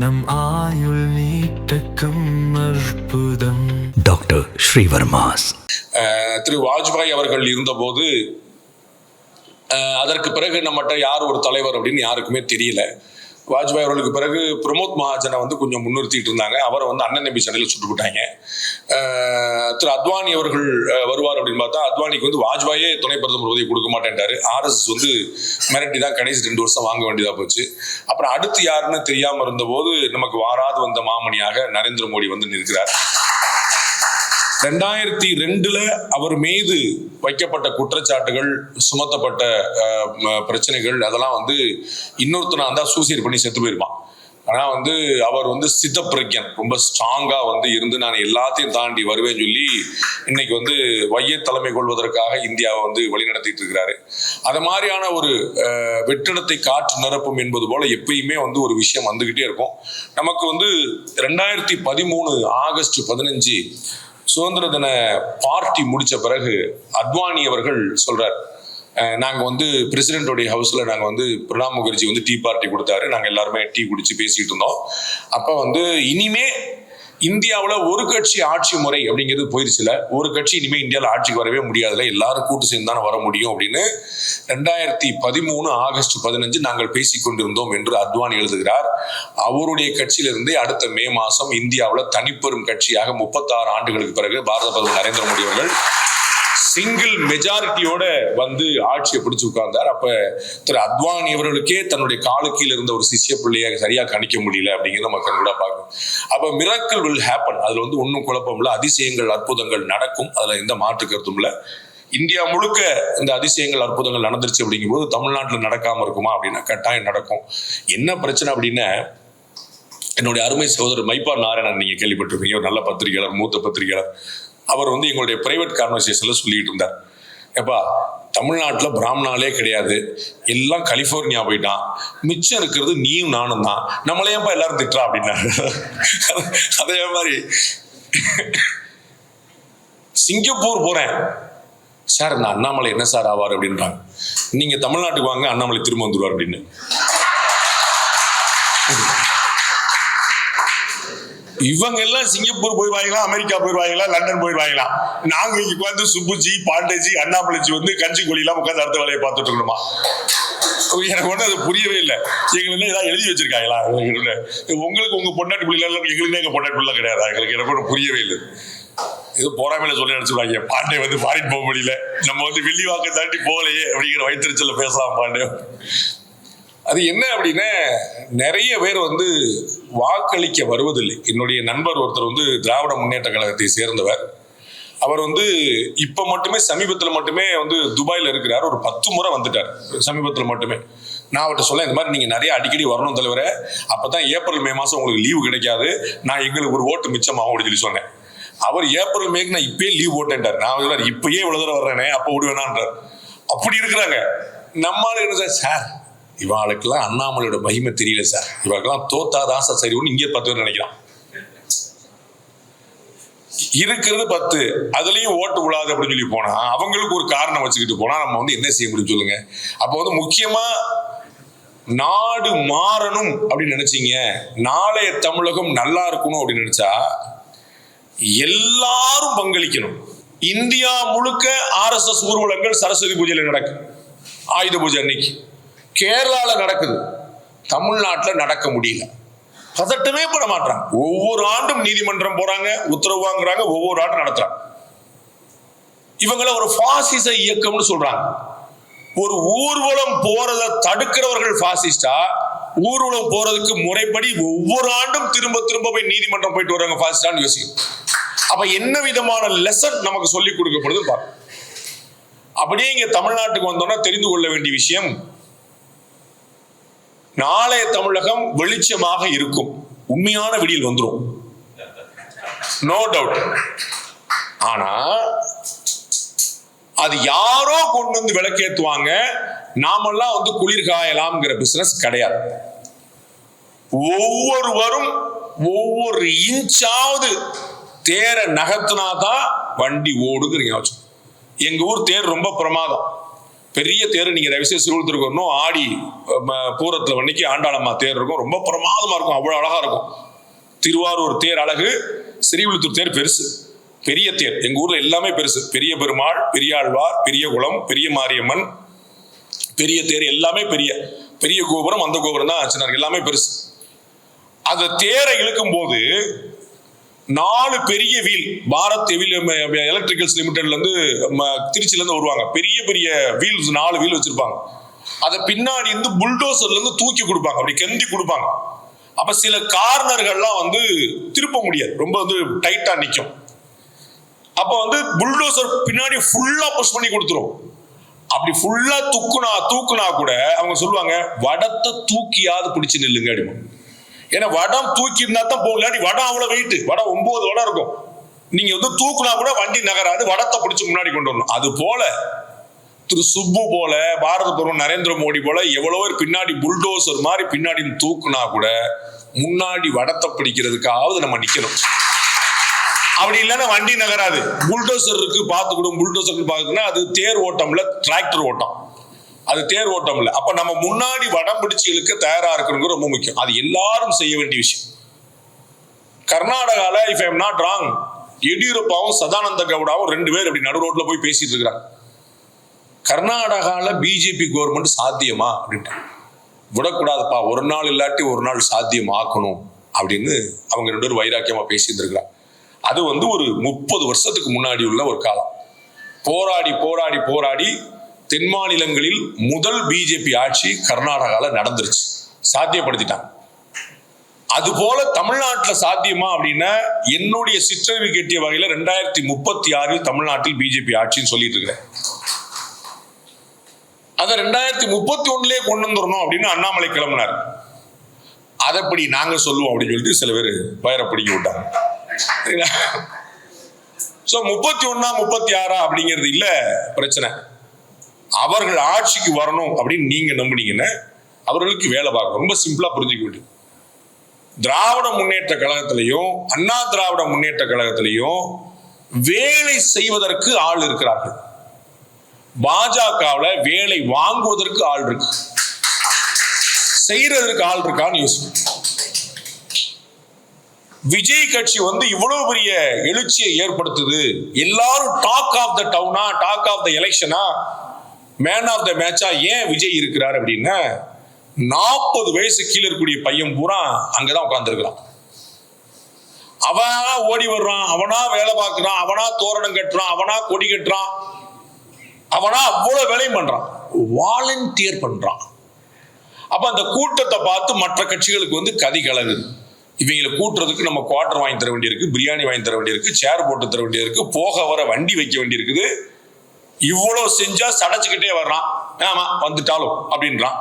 நம் ஆயுள் நீட்டக்கும் அற்புதம் டாக்டர் ஸ்ரீவர்மாஸ். அஹ் திரு வாஜ்பாய் அவர்கள் இருந்தபோது அஹ் அதற்கு பிறகு நம்மகிட்ட யார் ஒரு தலைவர் அப்படின்னு யாருக்குமே தெரியல. வாஜ்பாய் அவர்களுக்கு பிறகு பிரமோத் மகாஜனை வந்து கொஞ்சம் முன்னிறுத்திட்டு இருந்தாங்க. அவரை வந்து அண்ணன் நம்பி சண்டையில் சுட்டு விட்டாங்க திரு அத்வானி அவர்கள் வருவார் அப்படின்னு பார்த்தா அத்வானிக்கு வந்து வாஜ்பாயே துணை பிரதமர் உதவி கொடுக்க மாட்டேன்ட்டாரு. ஆர்எஸ்எஸ் வந்து மிரட்டி தான் கடைசி ரெண்டு வருஷம் வாங்க வேண்டியதாக போச்சு. அப்புறம் அடுத்து யாருன்னு தெரியாமல் இருந்தபோது நமக்கு வாராது வந்த மாமணியாக நரேந்திர மோடி வந்து நிற்கிறார். ரெண்டாயிரத்தி ரெண்டுல அவர் மீது வைக்கப்பட்ட குற்றச்சாட்டுகள் சுமத்தப்பட்ட பிரச்சனைகள் அதெல்லாம் வந்து இன்னொருத்தனா இருந்தா சூசைட் பண்ணி செத்து போயிருப்பான். ஆனா வந்து அவர் வந்து சித்தப்பிரக்யன் ரொம்ப ஸ்ட்ராங்கா வந்து இருந்து நான் எல்லாத்தையும் தாண்டி வருவேன் சொல்லி இன்னைக்கு வந்து வைய தலைமை கொள்வதற்காக இந்தியாவை வந்து வழிநடத்திட்டு இருக்கிறாரு. அது மாதிரியான ஒரு வெற்றிடத்தை காற்று நிரப்பும் என்பது போல எப்பயுமே வந்து ஒரு விஷயம் வந்துகிட்டே இருக்கும். நமக்கு வந்து ரெண்டாயிரத்தி பதிமூணு ஆகஸ்ட் பதினஞ்சு சுதந்திர தின பார்ட்டி முடிச்ச பிறகு அத்வானி அவர்கள் சொல்றார் நாங்கள் வந்து பிரசிடென்டோடைய ஹவுஸில் நாங்கள் வந்து பிரணாப் முகர்ஜி வந்து டீ பார்ட்டி கொடுத்தாரு. நாங்கள் எல்லாருமே டீ குடிச்சு பேசிட்டு இருந்தோம். அப்போ வந்து இனிமே இந்தியாவில் ஒரு கட்சி ஆட்சி முறை அப்படிங்கிறது போயிருச்சுல ஒரு கட்சி இனிமேல் இந்தியாவில் ஆட்சிக்கு வரவே முடியாதுல எல்லாரும் கூட்டு சேர்ந்து தானே வர முடியும் அப்படின்னு ரெண்டாயிரத்தி பதிமூணு ஆகஸ்ட் பதினஞ்சு நாங்கள் பேசிக் கொண்டிருந்தோம் என்று அத்வானி எழுதுகிறார். அவருடைய கட்சியிலிருந்தே அடுத்த மே மாதம் இந்தியாவில் தனிப்பெரும் கட்சியாக முப்பத்தாறு ஆண்டுகளுக்கு பிறகு பாரத பிரதமர் நரேந்திர மோடி அவர்கள் சிங்கிள் மெஜாரிட்டியோட வந்து ஆட்சியை பிடிச்சு உட்கார்ந்தார். அப்ப திரு அத்வானி அவர்களுக்கே தன்னுடைய காலுக்கீழ இருந்த ஒரு சிஷ்ய பிள்ளையை சரியா கணிக்க முடியல அப்படிங்கிறத நம்ம கண்கூடா பார்க்கணும். அப்ப மிராக்கிள் வில் ஹேப்பன் அதுல வந்து ஒன்றும் குழப்பம் இல்லை. அதிசயங்கள் அற்புதங்கள் நடக்கும். அதுல எந்த மாற்று கருத்தும் இல்லை. இந்தியா முழுக்க இந்த அதிசயங்கள் அற்புதங்கள் நடந்துருச்சு அப்படிங்கும்போது தமிழ்நாட்டில் நடக்காம இருக்குமா அப்படின்னா கட்டாயம் நடக்கும். என்ன பிரச்சனை அப்படின்னா என்னுடைய அருமை சகோதரர் மைப்பா நாராயணன் நீங்க கேள்விப்பட்டிருப்பீங்க. ஒரு நல்ல பத்திரிகையாளர் மூத்த பத்திரிகையாளர். அவர் வந்து எங்களுடைய பிரைவேட் கான்வர்சேஷனில் சொல்லிட்டு இருந்தார். எப்பா தமிழ்நாட்டில் பிராமணாலே கிடையாது. எல்லாம் கலிஃபோர்னியா போயிட்டான். மிச்சம் இருக்கிறது நீயும் நானும் தான். நம்மளே எல்லாரும் திட்டுறா அப்படின்னாரு. அதே மாதிரி சிங்கப்பூர் போகிறேன் சார் நான் அண்ணாமலை என்ன சார் ஆவார் அப்படின்றாங்க. நீங்கள் தமிழ்நாட்டுக்கு வாங்க அண்ணாமலை திரும்ப வந்துடுவார் அப்படின்னு. இவங்க எல்லாம் சிங்கப்பூர் போயிருவாங்களா அமெரிக்கா போயிருவாங்களா லண்டன் போயிருவாங்களா நாங்க இங்க வந்து சுப்புஜி பாண்டேஜி அண்ணாமலைஜி வந்து கஞ்சி எல்லாம் உட்காந்து அடுத்த வேலையை பார்த்துட்டு இருக்கணுமா? எனக்கு ஒன்றும் அது புரியவே இல்லை. எங்களுக்கு ஏதாவது எழுதி வச்சிருக்காங்களா? எங்களுக்கு உங்களுக்கு உங்க பொண்டாட்டி பிள்ளை எங்களுக்கு எங்க பொண்டாட்டி பிள்ளை கிடையாது. எங்களுக்கு எனக்கு ஒன்றும் புரியவே இல்லை. இது போறாமையில சொல்லி நினைச்சுடுவாங்க பாண்டே வந்து ஃபாரின் போக முடியல. நம்ம வந்து வெள்ளி வாக்க தாண்டி போகலையே அப்படிங்கிற வயிற்றுச்சல பேசலாம் பாண்டே. அது என்ன அப்படின்னா நிறைய பேர் வந்து வாக்களிக்க வருவதில்லை. என்னுடைய நண்பர் ஒருத்தர் வந்து திராவிட முன்னேற்ற கழகத்தை சேர்ந்தவர். அவர் வந்து இப்போ மட்டுமே சமீபத்தில் மட்டுமே வந்து துபாயில் இருக்கிறார். ஒரு பத்து முறை வந்துட்டார். சமீபத்தில் மட்டுமே. நான் அவர்கிட்ட சொல்ல இந்த மாதிரி நீங்கள் நிறைய அடிக்கடி வரணும் தலைவரை. அப்போ தான் ஏப்ரல் மே மாதம் உங்களுக்கு லீவு கிடைக்காது. நான் எங்களுக்கு ஒரு ஓட்டு மிச்சமாகும் அப்படின்னு சொல்லி சொன்னேன். அவர் ஏப்ரல் மேக்கு நான் இப்பயே லீவ் போட்டேன்ட்டார். நான் சொல்றாரு இப்பயே இவ்வளோ தூரம் வர்றேனே அப்போ விடுவேணான்றார் அப்படி இருக்கிறாங்க. நம்மளால என்ன சார் சார்? இவாளுக்கெல்லாம் அண்ணாமலையோட மகிமை தெரியல சார். இவாளுக்கெல்லாம் தோத்தாதான் சார் சரி ஒன்று இங்கே பத்து பேர் நினைக்கிறான். இருக்கிறது பத்து அதுலயும் ஓட்டு விழாது அப்படின்னு சொல்லி போனா அவங்களுக்கு ஒரு காரணம் வச்சுக்கிட்டு போனா நம்ம வந்து என்ன செய்ய முடியும் சொல்லுங்க. அப்போ வந்து முக்கியமா நாடு மாறணும் அப்படின்னு நினைச்சீங்க. நாளைய தமிழகம் நல்லா இருக்கணும் அப்படின்னு நினைச்சா எல்லாரும் பங்களிக்கணும். இந்தியா முழுக்க ஆர்எஸ்எஸ் ஊர்வலங்கள் சரஸ்வதி பூஜையில் நடக்கும் ஆயுத பூஜை அன்னைக்கு. கேரளாவில் நடக்குது. தமிழ்நாட்டில் நடக்க முடியல. பதட்டமே பட மாட்டாங்க ஒவ்வொரு ஆண்டும் நீதிமன்றம் போறாங்க உத்தரவு வாங்குறாங்க ஒவ்வொரு ஆண்டும் நடத்துறாங்க. இவங்கள ஒரு பாசிச இயக்கம்னு சொல்றாங்க. ஒரு ஊர்வலம் போறதை தடுக்கிறவர்கள் பாசிஸ்டா ஊர்வலம் போறதுக்கு முறைப்படி ஒவ்வொரு ஆண்டும் திரும்ப திரும்ப போய் நீதிமன்றம் போயிட்டு வர்றாங்க பாசிஸ்டான்னு யோசிக்கும் அப்ப என்ன விதமான லெசன் நமக்கு சொல்லி கொடுக்கப்படுது பாருங்க. அப்படியே இங்க தமிழ்நாட்டுக்கு வந்தோம்னா தெரிந்து கொள்ள வேண்டிய விஷயம் நாளைய தமிழகம் வெளிச்சமாக இருக்கும். உண்மையான விடியில் வந்துடும் நோ டவுட் ஆனா அது யாரோ கொண்டு வந்து விளக்கேத்துவாங்க. நாமெல்லாம் வந்து குளிர் காயலாம்ங்கிற பிசினஸ் கிடையாது. ஒவ்வொருவரும் ஒவ்வொரு இன்ச்சாவது தேரை நகர்த்தினாதான் வண்டி ஓடுங்கிற யோசனை எங்க ஊர் தேர் ரொம்ப பிரமாதம். பெரிய தேர் நீங்கள் தயவுசெய்து சிறுவத்திற்கு வரணும் ஆடி பூரத்தில் பூரத்துல ஆண்டாளம்மா தேர் இருக்கும். ரொம்ப பிரமாதமாக இருக்கும். அவ்வளோ அழகாக இருக்கும். திருவாரூர் தேர் அழகு ஸ்ரீவிழுத்தூர் தேர் பெருசு. பெரிய தேர். எங்கள் ஊரில் எல்லாமே பெருசு. பெரிய பெருமாள் பெரியாழ்வார் பெரிய குளம் பெரிய மாரியம்மன். பெரிய தேர் எல்லாமே பெரிய. பெரிய கோபுரம் அந்த கோபுரம் தான் சின்ன எல்லாமே பெருசு. அந்த தேரை இழுக்கும் போது நாலு பெரிய வீல் பாரத் எலக்ட்ரிக்கல்ஸ் லிமிடெட்ல இருந்து திருச்சில இருந்து வருவாங்க. பெரிய பெரிய வீல்ஸ் நாலு வீல் வச்சிருப்பாங்க. அதை பின்னாடி இருந்து புல்டோசர்ல இருந்து தூக்கி கொடுப்பாங்க. அப்படி கெந்தி கொடுப்பாங்க. அப்ப சில கார்னர்கள்லாம் வந்து திருப்ப முடியாது. ரொம்ப வந்து டைட்டா நிற்கும் அப்ப வந்து புல்டோசர் பின்னாடி ஃபுல்லா புஷ் பண்ணி கொடுத்துரும். அப்படி ஃபுல்லா தூக்குனா தூக்குனா கூட அவங்க சொல்லுவாங்க வடத்தை தூக்கியாவது பிடிச்சு நில்லுங்க அப்படிமா ஏன்னா வடம் தூக்கி இருந்தா தான் போகும் இல்லாட்டி வடம் அவ்வளவு வெயிட் வடம் ஒன்பது வடம் இருக்கும். நீங்க வந்து தூக்குனா கூட வண்டி நகராது வடத்தை பிடிச்சி முன்னாடி கொண்டு வரணும். அது போல திரு சுப்பு போல பாரத பிரதமர் நரேந்திர மோடி போல எவ்வளவோ பின்னாடி புல்டோசர் மாதிரி பின்னாடி தூக்குனா கூட முன்னாடி வடத்தை பிடிக்கிறதுக்காவது நம்ம நிக்கணும். அப்படி இல்லைன்னா வண்டி நகராது. புல்டோசர் இருக்கு பார்த்துக்கிடும். புல்டோசர் பார்த்துன்னா அது தேர் ஓட்டம்ல டிராக்டர் ஓட்டம். அது தேர் ஓட்டம் இல்லை. அப்ப நம்ம முன்னாடி வடம் பிடிச்சு இழுக்க தயாரா இருக்கணுங்கிறது ரொம்ப முக்கியம். அது எல்லாரும் செய்ய வேண்டிய விஷயம். கர்நாடகால இஃப் ஐம் நாட் ராங் எடியூரப்பாவும் சதானந்த கவுடாவும் ரெண்டு பேர் அப்படி நடு ரோட்ல போய் பேசிட்டு இருக்கிறாங்க. கர்நாடகால பிஜேபி கவர்மெண்ட் சாத்தியமா? அப்படின்ட்டு விடக்கூடாதுப்பா. ஒரு நாள் இல்லாட்டி ஒரு நாள் சாத்தியம் ஆக்கணும் அப்படின்னு அவங்க ரெண்டு பேரும் வைராக்கியமா பேசிட்டு இருக்கிறாங்க. அது வந்து ஒரு முப்பது வருஷத்துக்கு முன்னாடி உள்ள ஒரு காலம். போராடி போராடி போராடி தென் மாநிலங்களில் முதல் பிஜேபி ஆட்சி கர்நாடகால நடந்துருச்சு. சாத்தியப்படுத்திட்டாங்க. அது போல தமிழ்நாட்டில் சாத்தியமா அப்படின்னா என்னுடைய சிற்றறிவு கேட்டிய வகையில ரெண்டாயிரத்தி முப்பத்தி ஆறில் தமிழ்நாட்டில் பிஜேபி ஆட்சின்னு சொல்லிட்டு இருக்கிறேன் அதை ரெண்டாயிரத்தி முப்பத்தி ஒண்ணுலயே கொண்டு வந்துடணும் அப்படின்னு அண்ணாமலை கிளம்பினார். அதைப்படி நாங்க சொல்லுவோம் அப்படின்னு சொல்லிட்டு சில பேர் பயிரை பிடிக்க விட்டாங்க. ஸோ முப்பத்தி ஒன்னா முப்பத்தி ஆறா அப்படிங்கிறது இல்லை பிரச்சனை. அவர்கள் ஆட்சிக்கு வரணும் அப்படின்னு நீங்க நம்புனீங்கன்னா அவர்களுக்கு வேலை பார்க்கணும் ரொம்ப சிம்பிளா புரிஞ்சுக்க வேண்டியது திராவிட முன்னேற்ற கழகத்திலையும் அண்ணா திராவிட முன்னேற்ற கழகத்திலையும் வேலை செய்வதற்கு ஆள் இருக்கிறார்கள். பாஜகவுல வேலை வாங்குவதற்கு ஆள் இருக்கு. செய்யறதற்கு ஆள் இருக்கான்னு யோசிக்கணும் விஜய் கட்சி வந்து இவ்வளவு பெரிய எழுச்சியை ஏற்படுத்துது. எல்லாரும் டாக் ஆஃப் த டவுனா டாக் ஆஃப் த எலெக்ஷனா மேன் ஆஃப் த மேட்சா ஏன் விஜய் இருக்கிறார் அப்படின்னா நாற்பது வயசு கீழே இருக்கக்கூடிய பையன் பூரா அங்கதான் உட்காந்துருக்கிறான் அவனா ஓடி வர்றான் அவனா வேலை பார்க்கறான் அவனா தோரணம் கட்டுறான் அவனா கொடி கட்டுறான் அவனா அவ்வளவு வேலையும் பண்றான். வாலண்டியர் பண்றான். அப்ப அந்த கூட்டத்தை பார்த்து மற்ற கட்சிகளுக்கு வந்து கதி கலகுது. இவங்களை கூட்டுறதுக்கு நம்ம குவார்டர் வாங்கி தர வேண்டியிருக்கு பிரியாணி வாங்கி தர வேண்டியிருக்கு சேர் போட்டு தர வேண்டியிருக்கு போக வர வண்டி வைக்க வேண்டியிருக்குது. இவ்வளவு செஞ்சா சடைச்சுக்கிட்டே வர்றான். ஆமா வந்துட்டாலும் அப்படின்றான்.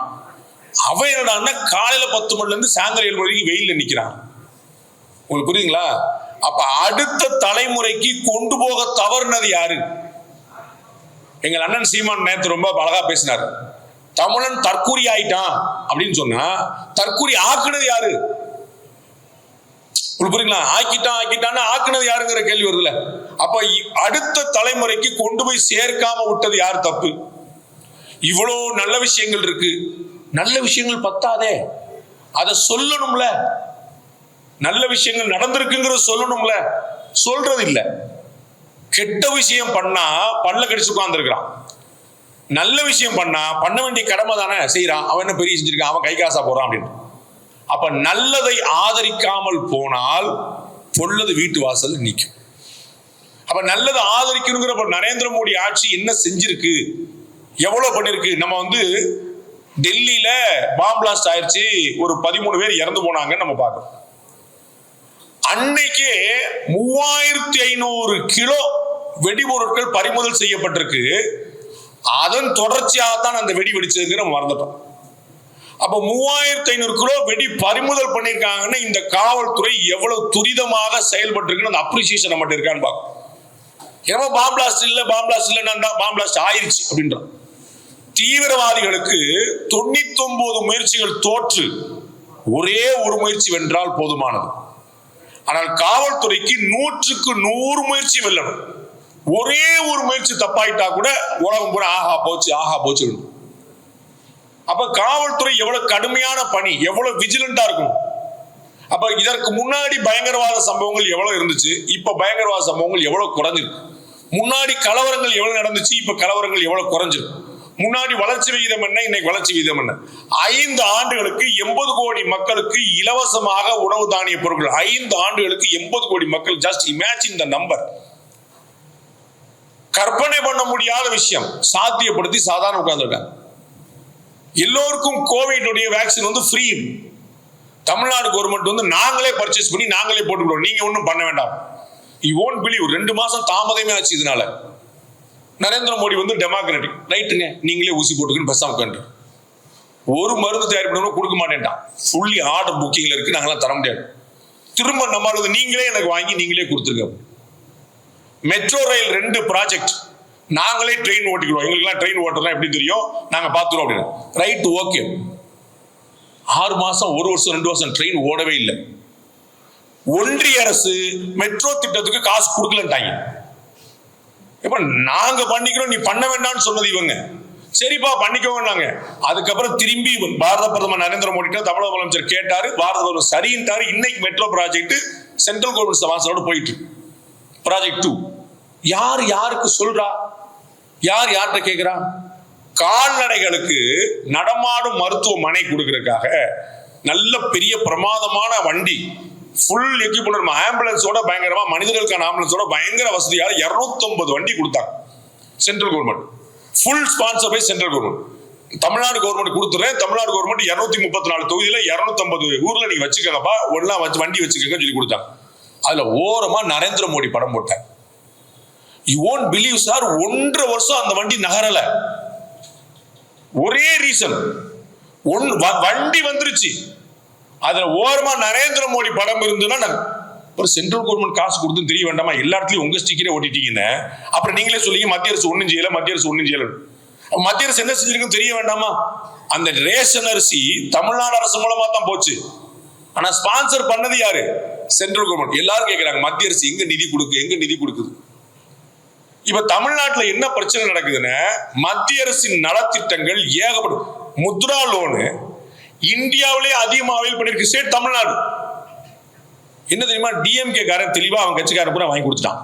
அவன் என்னடான்னா காலையில பத்து மணில இருந்து சாயந்தரம் ஏழு மணிக்கு வரைக்கும் வெயில்ல நிக்கிறான். உங்களுக்கு புரியுங்களா அப்ப அடுத்த தலைமுறைக்கு கொண்டு போக தவறுனது யாரு? எங்கள் அண்ணன் சீமான் நேத்து ரொம்ப அழகா பேசினார். தமிழன் தற்கூரி ஆயிட்டான் அப்படின்னு சொன்னா தற்கூரி ஆக்குனது யாரு? புரியுங்களா? ஆக்கிட்டான் ஆக்கிட்டான்னு ஆக்குனது யாருங்கிற கேள்வி வருதுல அப்ப இ- அடுத்த தலைமுறைக்கு கொண்டு போய் சேர்க்காம விட்டது யார் தப்பு? இவ்வளோ நல்ல விஷயங்கள் இருக்கு. நல்ல விஷயங்கள் பத்தாதே. அதை சொல்லணும்ல. நல்ல விஷயங்கள் நடந்திருக்குங்கிறத சொல்லணும்ல. சொல்றது இல்ல கெட்ட விஷயம் பண்ணா பல்ல கடிச்சு உட்கார்ந்துருக்கிறான். நல்ல விஷயம் பண்ணா பண்ண வேண்டிய கடமை தானே செய்யறான் அவன் என்ன பெரிய செஞ்சிருக்கான்? அவன் கை காசா போறான் அப்படின்னு. அப்ப நல்லதை ஆதரிக்காமல் போனால் பொல்லது வீட்டு வாசல் நிற்கும். அப்ப நல்லதை ஆதரிக்கணுங்கிற நரேந்திர மோடி ஆட்சி என்ன செஞ்சிருக்கு? எவ்வளவு பண்ணிருக்கு? நம்ம வந்து டெல்லியில பாம் பிளாஸ்ட் ஒரு பதிமூணு பேர் இறந்து போனாங்கன்னு நம்ம பார்க்கறோம். அன்னைக்கே மூவாயிரத்தி ஐநூறு கிலோ வெடிபொருட்கள் பறிமுதல் செய்யப்பட்டிருக்கு. அதன் தொடர்ச்சியாகத்தான் அந்த வெடி வெடிச்சதுக்கு நம்ம மறந்துட்டோம். அப்ப மூவாயிரத்தி ஐநூறு கிலோ வெடி பறிமுதல் பண்ணியிருக்காங்கன்னா இந்த காவல்துறை எவ்வளவு துரிதமாக செயல்பட்டு அந்த அப்ரிசியேஷன் நம்மகிட்ட இருக்கான்னு பார்க்கணும். ஏன்னா பாம் பிளாஸ்ட் இல்ல பாம் பிளாஸ்ட் இல்லைன்னா பாம் பிளாஸ்ட் ஆயிருச்சு அப்படின்றான். தீவிரவாதிகளுக்கு தொண்ணூத்தி ஒன்பது முயற்சிகள் தோற்று ஒரே ஒரு முயற்சி வென்றால் போதுமானது. ஆனால் காவல்துறைக்கு நூற்றுக்கு நூறு முயற்சி வெல்லணும். ஒரே ஒரு முயற்சி தப்பாயிட்டா கூட உலகம் பூரா ஆஹா போச்சு ஆஹா போச்சு அப்ப காவல்துறை எவ்வளவு கடுமையான பணி எவ்வளவு விஜிலண்டா இருக்கும்? அப்ப இதற்கு முன்னாடி பயங்கரவாத சம்பவங்கள் எவ்வளவு இருந்துச்சு இப்ப பயங்கரவாத சம்பவங்கள் எவ்வளவு குறைஞ்சிருக்கு? முன்னாடி கலவரங்கள் எவ்வளவு நடந்துச்சு இப்ப கலவரங்கள் எவ்வளவு குறைஞ்சிருக்கு? முன்னாடி வளர்ச்சி விகிதம் என்ன இன்னைக்கு வளர்ச்சி விகிதம் என்ன? ஐந்து ஆண்டுகளுக்கு எண்பது கோடி மக்களுக்கு இலவசமாக உணவு தானிய பொருட்கள். ஐந்து ஆண்டுகளுக்கு எண்பது கோடி மக்கள் ஜஸ்ட் இமேஜின் த நம்பர் கற்பனை பண்ண முடியாத விஷயம் சாத்தியப்படுத்தி சாதாரண உட்கார்ந்துருக்காங்க. எல்லோருக்கும் கோவிடுடைய வேக்சின் வந்து ஃப்ரீ தமிழ்நாடு கவர்மெண்ட் வந்து நாங்களே பர்ச்சேஸ் பண்ணி நாங்களே போட்டுக்கிறோம். நீங்க ஒன்றும் பண்ண வேண்டாம். யூ ஓன்ட் பிலீவ் ரெண்டு மாசம் தாமதமே ஆச்சு இதனால. நரேந்திர மோடி வந்து டெமோக்ராட்டிக் ரைட்டுங்க நீங்களே ஊசி போட்டுக்குன்னு பெருசாக உட்காந்து ஒரு மருந்து தயார் பண்ணணும் கொடுக்க மாட்டேன்ட்டான். ஃபுல்லி ஆர்டர் புக்கிங்ல இருக்கு. நாங்களாம் தர முடியாது. திரும்ப நம்மளது நீங்களே எனக்கு வாங்கி நீங்களே கொடுத்துருங்க. மெட்ரோ ரயில் ரெண்டு ப்ராஜெக்ட் நாங்களே ட்ரெயின் ஓட்டிக்கிறோம் எங்களுக்குலாம் ட்ரெயின் ஓட்டுறதா எப்படி தெரியும்? நாங்க பார்த்துருவோம் அப்படின்னு. ரைட் ஓகே ஆறு மாசம் ஒரு வருஷம் ரெண்டு வருஷம் ட்ரெயின் ஓடவே இல்லை. ஒன்றிய அரசு மெட்ரோ திட்டத்துக்கு காசு கொடுக்கலன்ட்டாங்க. இப்ப நாங்க பண்ணிக்கிறோம் நீ பண்ண வேண்டாம்னு சொன்னது இவங்க. சரிப்பா பண்ணிக்கோங்கன்னாங்க. அதுக்கப்புறம் திரும்பி பாரத பிரதமர் நரேந்திர மோடி தமிழக முதலமைச்சர் கேட்டாரு. பாரத பிரதமர் சரின்ட்டாரு. இன்னைக்கு மெட்ரோ ப்ராஜெக்ட் சென்ட்ரல் கவர்மெண்ட் சமாசோட போயிட்டு ப்ராஜெக்ட் டூ யார் யாருக்கு சொல்றா? யார் யார்கிட்ட கேட்கிறா கால்நடைகளுக்கு நடமாடும் மருத்துவமனை கொடுக்கறதுக்காக நல்ல பெரிய பிரமாதமான வண்டி ஃபுல் எக்யூப்மெண்ட் ஆம்புலன்ஸோட பயங்கரமா மனிதர்களுக்கான ஆம்புலன்ஸோட பயங்கர வசதியாக 250 வண்டி கொடுத்தாங்க. Central government full sponsor by central government Tamil Nadu government கொடுத்துறேன். தமிழ்நாடு கவர்மெண்ட் இரநூத்தி முப்பத்தி நாலு தொகுதியில 250 ஊர்ல நீங்க வச்சுக்கோங்கப்பா ஒன்னா வச்சு வண்டி வச்சுக்கோங்க சொல்லி கொடுத்தாங்க. அதுல ஓரமா நரேந்திர மோடி படம் போட்டேன் யூ ஓன்ட் பிலீவ் சார் ஒன்றரை வருஷம் அந்த வண்டி நகரல. ஒரே ரீசன் ஒன் வ- வண்டி வந்துருச்சு. அதுல ஓரமா நரேந்திர மோடி படம் இருந்ததுன்னா நான் ஒரு சென்ட்ரல் கவர்மெண்ட் காசு கொடுத்து தெரிய வேண்டாமா? எல்லா இடத்துலயும் உங்க ஸ்டிக்கரே ஓட்டிட்டீங்கன்னு அப்புறம் நீங்களே சொல்லி மத்திய அரசு ஒண்ணும் செய்யல மத்திய அரசு ஒண்ணும் செய்யல. மத்திய அரசு என்ன செஞ்சிருக்குன்னு தெரிய வேண்டாமா? அந்த ரேஷன் அரிசி தமிழ்நாடு அரசு மூலமா தான் போச்சு. ஆனா ஸ்பான்சர் பண்ணது யாரு? சென்ட்ரல் கவர்மெண்ட் எல்லாரும் கேட்கிறாங்க மத்திய அரசு எங்க நிதி கொடுக்கு எங்க நிதி கொடுக்குது? இப்ப தமிழ்நாட்டுல என்ன பிரச்சனை நடக்குதுன்னா மத்திய அரசின் நலத்திட்டங்கள் ஏகப்படும் முத்ரா லோனு இந்தியாவிலே அதிகமாக அவைல் பண்ணிருக்கு ஸ்டேட் தமிழ்நாடு. என்ன தெரியுமா? டிஎம்கே காரன் தெளிவா அவன் கட்சிக்காரன் பூரா வாங்கி கொடுத்துட்டான்.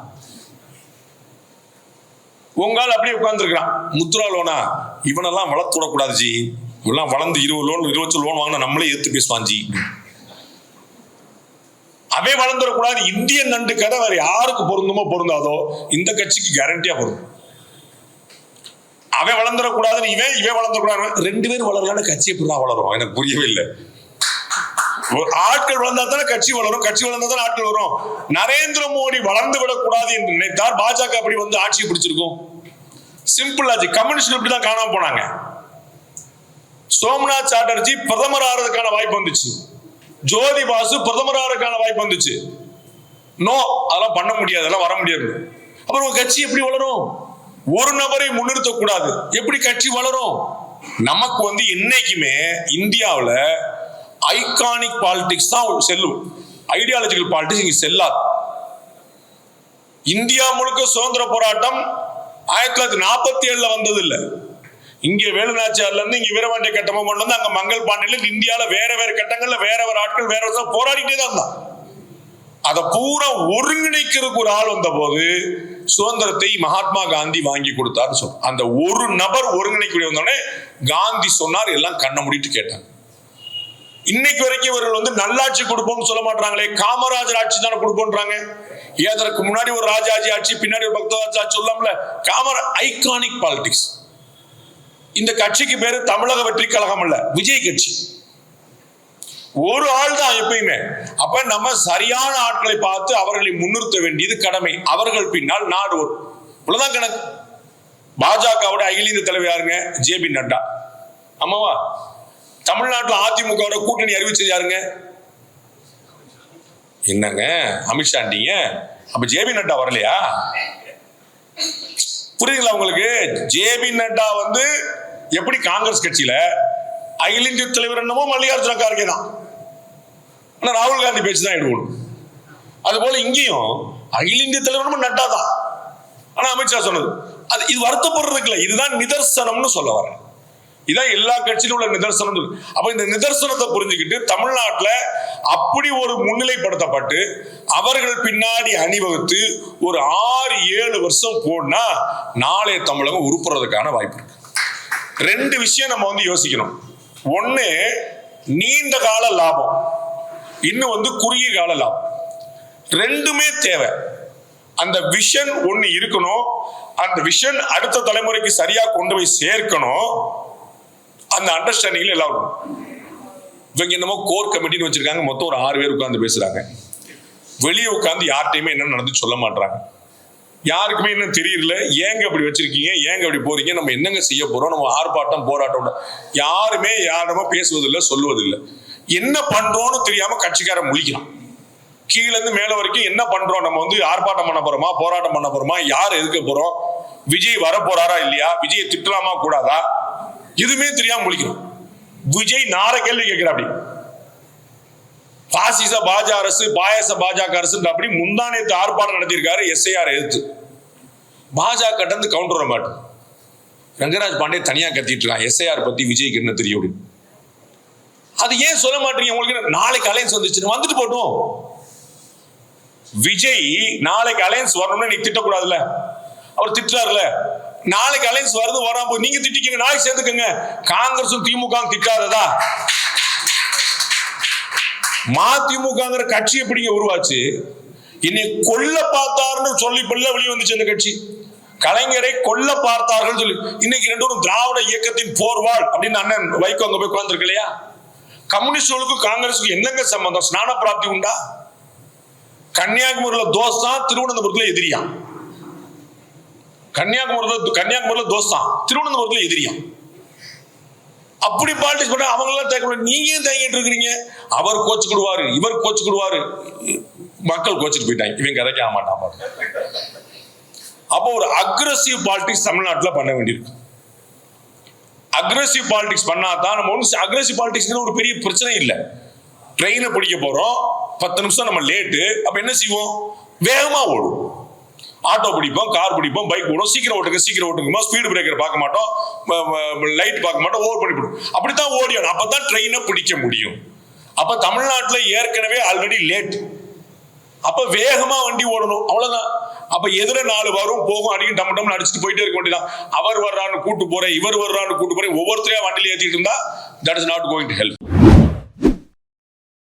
உங்கால் அப்படியே உட்காந்துருக்கிறான் முத்ரா லோனா? இவனெல்லாம் வளர்த்து விடக்கூடாது ஜி. இவெல்லாம் வளர்ந்து இருபது லோன் இருபத்தி லோன் வாங்கினா நம்மளே எடுத்து பேசுவான் ஜி. அவன் வளர்ந்துடக்கூடாது. இந்தியன் நண்டு கதை வேற யாருக்கு பொருந்துமோ பொருந்தாதோ இந்த கட்சிக்கு கேரண்டியா பொருந்தும். அவன் வளர்ந்துடக்கூடாதுன்னு இவன் இவன் வளர்ந்துடக்கூடாது ரெண்டு பேரும் வளரலான்னு கட்சி எப்படிலாம் வளரும்? எனக்கு புரியவே இல்லை ஒரு ஆட்கள் வளர்ந்தா தானே கட்சி வளரும். கட்சி வளர்ந்தா தானே ஆட்கள் வரும். நரேந்திர மோடி வளர்ந்து விடக்கூடாது என்று நினைத்தார் பாஜக அப்படி வந்து ஆட்சி பிடிச்சிருக்கும்? சிம்பிள் ஆச்சு கம்யூனிஸ்ட் இப்படி தான் காணாம போனாங்க. சோம்நாத் சாட்டர்ஜி பிரதமர் ஆகிறதுக்கான வாய்ப்பு வந்துச்சு. ஜோதி பாசு பிரதமராருக்கான வாய்ப்பு வந்துச்சு. நோ அதெல்லாம் பண்ண முடியாது அதெல்லாம் வர முடியாது. அப்புறம் உங்க கட்சி எப்படி வளரும்? ஒரு நபரை முன்னிறுத்த கூடாது. எப்படி கட்சி வளரும்? நமக்கு வந்து என்னைக்குமே இந்தியாவில் ஐகானிக் பாலிடிக்ஸ் தான் செல்லும். ஐடியாலஜிக்கல் பாலிடிக்ஸ் இங்க செல்லாது. இந்தியா முழுக்க சுதந்திர போராட்டம் ஆயிரத்தி தொள்ளாயிரத்தி நாற்பத்தி ஏழுல வந்தது இல்லை இங்கே வேலுநாச்சியார்ல இருந்து இங்க வீரபாண்டிய கட்டமா கொண்டு வந்து அங்க மங்கள் பாண்டியில இருந்து இந்தியால வேற வேற கட்டங்கள்ல வேற வேற ஆட்கள் வேற வேற போராடிட்டே தான் இருந்தான். அதை பூரா ஒருங்கிணைக்கிறதுக்கு ஒரு ஆள் வந்த போது சுதந்திரத்தை மகாத்மா காந்தி வாங்கி கொடுத்தாரு சொல் அந்த ஒரு நபர் ஒருங்கிணைக்கூடிய வந்தோடனே காந்தி சொன்னார் எல்லாம் கண்ணை மூடிட்டு கேட்டாங்க. இன்னைக்கு வரைக்கும் இவர்கள் வந்து நல்லாட்சி கொடுப்போம்னு சொல்ல மாட்டாங்களே காமராஜர் ஆட்சி தானே கொடுப்போன்றாங்க. ஏதற்கு முன்னாடி ஒரு ராஜாஜி ஆட்சி பின்னாடி ஒரு பக்தராஜ் ஆட்சி சொல்லாமல காமரா ஐகானிக் பாலிடிக்ஸ் இந்த கட்சிக்கு பேரு தமிழக வெற்றி கழகம் அல்ல விஜய் கட்சி. ஒரு ஆள் தான் எப்பயுமே. அப்ப நம்ம சரியான ஆட்களை பார்த்து அவர்களை முன்னிறுத்த வேண்டியது கடமை. அவர்கள் பின்னால் நாடு வரும் இவ்வளவுதான் கணக்கு. பாஜகவோட அகில இந்திய தலைவர் யாருங்க? ஜேபி நட்டா. ஆமாவா? தமிழ்நாட்டில் அதிமுகவோட கூட்டணி அறிவிச்சது யாருங்க? என்னங்க? அமித்ஷாண்டிங்க அப்ப ஜேபி நட்டா வரலையா? புரியுதுங்களா உங்களுக்கு? ஜேபி நட்டா வந்து எப்படி காங்கிரஸ் கட்சியில அகில இந்திய தலைவர் என்னமோ மல்லிகார்ஜுன கார்கே தான். ஆனா ராகுல் காந்தி பேச்சு தான் எடுக்கணும். அது போல இங்கேயும் அகில இந்திய தலைவர் நட்டா தான். ஆனா அமித்ஷா சொன்னது அது இது வருத்தப்படுறதுக்கு இல்லை இதுதான் நிதர்சனம்னு சொல்ல வரேன். இதான் எல்லா கட்சியிலும் உள்ள நிதர்சனம். அப்ப இந்த நிதர்சனத்தை புரிஞ்சுக்கிட்டு தமிழ்நாட்டில் அப்படி ஒரு முன்னிலைப்படுத்தப்பட்டு அவர்கள் பின்னாடி அணிவகுத்து ஒரு ஆறு ஏழு வருஷம் போனா நாளைய தமிழகம் உருப்புறதுக்கான வாய்ப்பு இருக்கு. ரெண்டு விஷயம் நம்ம வந்து யோசிக்கணும். ஒன்று நீண்ட கால லாபம். இன்னும் வந்து குறுகிய கால லாபம். ரெண்டுமே தேவை. அந்த விஷன் ஒன்று இருக்கணும். அந்த விஷன் அடுத்த தலைமுறைக்கு சரியாக கொண்டு போய் சேர்க்கணும். அந்த அண்டர்ஸ்டாண்டிங்ல எல்லாம் இவங்க என்னமோ கோர் கமிட்டின்னு வச்சிருக்காங்க. மொத்தம் ஒரு ஆறு பேர் உட்காந்து பேசுறாங்க. வெளியே உட்காந்து யார்கிட்டயுமே என்ன நடந்து சொல்ல மாட்டாங்க யாருக்குமே இன்னும் தெரியல. ஏங்க அப்படி வச்சிருக்கீங்க? ஏங்க அப்படி போறீங்க? நம்ம என்னங்க செய்ய போறோம்? நம்ம ஆர்ப்பாட்டம் போராட்டம் யாருமே யாரிடமோ பேசுவதில்லை சொல்லுவதில்லை என்ன பண்றோம்னு தெரியாம கட்சிக்காரன் முழிக்கிறான். கீழேருந்து மேல வரைக்கும் என்ன பண்றோம்? நம்ம வந்து ஆர்ப்பாட்டம் பண்ண போறோமா? போராட்டம் பண்ண போறோமா? யார் எதுக்க போறோம்? விஜய் வர போறாரா இல்லையா? விஜய் திட்டலாமா கூடாதா? எதுவுமே தெரியாம முழிக்கிறோம் விஜய் நார கேள்வி கேட்கிற அப்படி. பாசிச பாஜ அரசு பாயச பாஜக அரசு அப்படி முந்தானேத்து ஆர்ப்பாட்டம் நடத்தியிருக்காரு எஸ்ஐஆர் எதிர்த்து. பாஜக இருந்து கவுண்டர் வர மாட்டோம் ரங்கராஜ் பாண்டே தனியா கத்திட்டு இருக்கான் எஸ்ஐஆர் பத்தி விஜய்க்கு என்ன தெரியும் அப்படின்னு. அது ஏன் சொல்ல மாட்டீங்க? உங்களுக்கு நாளைக்கு அலைன்ஸ் வந்துச்சு வந்துட்டு போட்டோம். விஜய் நாளைக்கு அலைன்ஸ் வரணும்னு நீ திட்டக்கூடாதுல்ல. அவர் திட்டுறாருல நாளைக்கு அலைன்ஸ் வருது வராம போய் நீங்க திட்டிக்கங்க நாளைக்கு சேர்த்துக்கங்க காங்கிரஸும் திமுக திட்டாததா? மதிமுகங்கிற கட்சி எப்படிங்க உருவாச்சு? இன்னைக்கு கொல்ல பார்த்தாருன்னு சொல்லி பிள்ளை வெளியே வந்துச்சு அந்த கட்சி. கலைஞரை கொல்ல பார்த்தார்கள் சொல்லி. இன்னைக்கு ரெண்டு பேரும் திராவிட இயக்கத்தின் போர்வாள் அப்படின்னு அண்ணன் வைகோ அங்க போய் உட்கார்ந்துருக்கு இல்லையா? கம்யூனிஸ்டுகளுக்கும் காங்கிரஸுக்கும் என்னங்க சம்பந்தம்? ஸ்நான பிராப்தி உண்டா? கன்னியாகுமரியில தோஸ்தான் திருவனந்தபுரத்துல எதிரியா? கன்னியாகுமரியில கன்னியாகுமரியில தோஸ்தான் திருவனந்தபுரத்துல எதிரியா? அப்படி பாலிடிக்ஸ் பண்ண அவங்க எல்லாம் நீங்க ஏன் தேங்கிட்டு இருக்கிறீங்க? அவர் கோச்சுக்கிடுவாரு இவர் கோச்சுக்கிடுவாரு. மக்கள் கோச்சிட்டு போயிட்டாங்க. இவன் கதைக்க மாட்டான் பாருங்க அப்போ ஒரு அக்ரஸிவ் பாலிடிக்ஸ் தமிழ்நாட்டில் பண்ண வேண்டியிருக்கு. அக்ரஸிவ் பாலிடிக்ஸ் பண்ணாதான் நம்ம ஒன்றும் அக்ரஸிவ் பாலிடிக்ஸ்ங்கிற ஒரு பெரிய பிரச்சனை இல்லை. ட்ரெயினை பிடிக்க போறோம். பத்து நிமிஷம் நம்ம லேட்டு அப்ப என்ன செய்வோம்? வேகமா ஓடும். ஆட்டோ பிடிப்போம் கார் பிடிப்போம் பைக் போடும் சீக்கிரம் ஓட்டுங்க சீக்கிரம் ஓட்டுங்கம்மா. ஸ்பீடு பிரேக்கர் பார்க்க மாட்டோம். லைட் பார்க்க மாட்டோம். ஓவர் பண்ணி போடும் அப்படித்தான் ஓடியணும் அப்பதான் ட்ரெயினை பிடிக்க முடியும். அப்ப தமிழ்நாட்டில் ஏற்கனவே ஆல்ரெடி லேட் அப்ப வேகமா வண்டி ஓடணும். அவ்வளவுதான். அப்ப எதிர நாலு வரும் போகும் அடிக்கும் டம் டம்னு அடிச்சுட்டு போயிட்டே இருக்க வேண்டியதான் அவர் வர்றான்னு கூட்டு போறேன் இவர் வர்றான்னு கூட்டு போறேன். ஒவ்வொருத்தரையும் வண்டியில் ஏற்றிட்டு இருந்தா that is not going to help